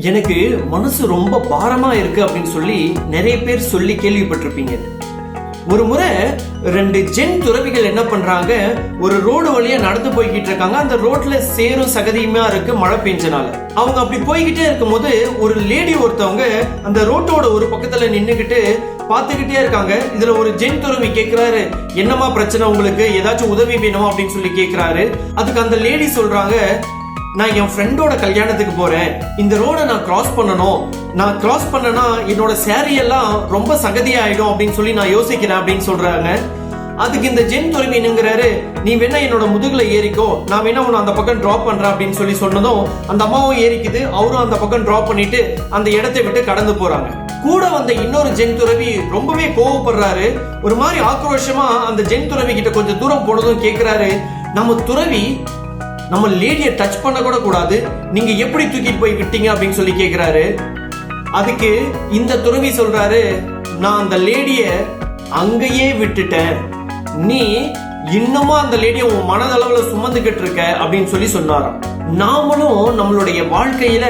எனக்கு மனசு ரொம்ப பாரமா இருக்கு அப்படின்னு சொல்லி நிறைய பேர் சொல்லி கேள்விப்பட்டிருப்பீங்க. ஒரு முறை ரெண்டு ஜென் துறவிகள் என்ன பண்றாங்க ஒரு ரோடு வழியா நடந்து போய்கிட்டு இருக்காங்க. அந்த ரோட்ல சேரும் சகதியுமா இருக்கு மழை பெஞ்சனால. அவங்க அப்படி போய்கிட்டே இருக்கும்போது ஒரு லேடி ஒருத்தவங்க அந்த ரோட்டோட ஒரு பக்கத்துல நின்னுகிட்டு பார்த்துக்கிட்டே இருக்காங்க. இதுல ஒரு ஜென் துறவி கேட்கிறாரு என்னமா பிரச்சனை உங்களுக்கு? ஏதாச்சும் உதவி வேணுமா? அப்படின்னு சொல்லி கேட்கிறாரு அதுக்கு அந்த லேடி சொல்றாங்க நான் என் ஃப்ரெண்டோட கல்யாணத்துக்கு போறேன். இந்த ரோட நான் கிராஸ் பண்ணணும். நான் கிராஸ் பண்ணனா என்னோட saree எல்லாம் ரொம்ப சகதியாயிடும் அப்படின்னு சொல்லி நான் யோசிக்கிறேன் அப்படின்னு சொல்றாங்க. அதுக்கு இந்த ஜென் துறவினுங்கிறாரு நீ வேணா என்னோட முதுகுல ஏறிக்கோ. நான் வேணா உன்னை அந்த பக்கம் டிராப் பண்றேன் அப்படின்னு சொல்லி சொன்னதும் அந்த அம்மாவும் ஏறிக்குது. அவரும் அந்த பக்கம் டிராப் பண்ணிட்டு அந்த இடத்தை விட்டு கடந்து போறாங்க. கூட வந்த இன்னொரு ஜென் துறவி ரொம்பவே கோவப்படுறாரு. ஒரு மாதிரி ஆக்ரோஷமா அந்த ஜென் துறவி கிட்ட கொஞ்சம் தூரம் போனதும் கேட்கிறாரு நம்ம துறவி நம்ம லேடியை டச் பண்ண கூட கூடாது. நீங்க எப்படி தூக்கிட்டு போய் விட்டீங்க அப்படின்னு சொல்லி கேட்கிறாரு அதுக்கு இந்த துறவி சொல்றாரு நான் அந்த லேடிய அங்கேயே விட்டுட்டேன். நீ இன்னமும் அந்த லேடியை உன் மனதளவுல சுமந்துகிட்டு இருக்க? அப்படின்னு சொல்லி சொன்னாராம். நாமளும் நம்மளுடைய வாழ்க்கையில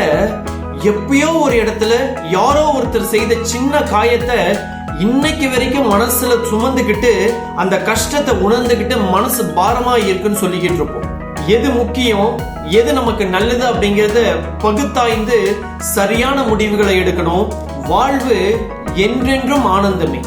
எப்பயோ ஒரு இடத்துல யாரோ ஒருத்தர் செய்த சின்ன காயத்தை இன்னைக்கு வரைக்கும் மனசுல சுமந்துக்கிட்டு அந்த கஷ்டத்தை உணர்ந்துகிட்டு மனசு பாரமா இருக்குன்னு சொல்லிக்கிட்டு இருப்போம். எது முக்கியம் எது நமக்கு நல்லது அப்படிங்கறத பகுத்தாய்ந்து சரியான முடிவுகளை எடுக்கணும். வாழ்வு என்றென்றும் ஆனந்தமே.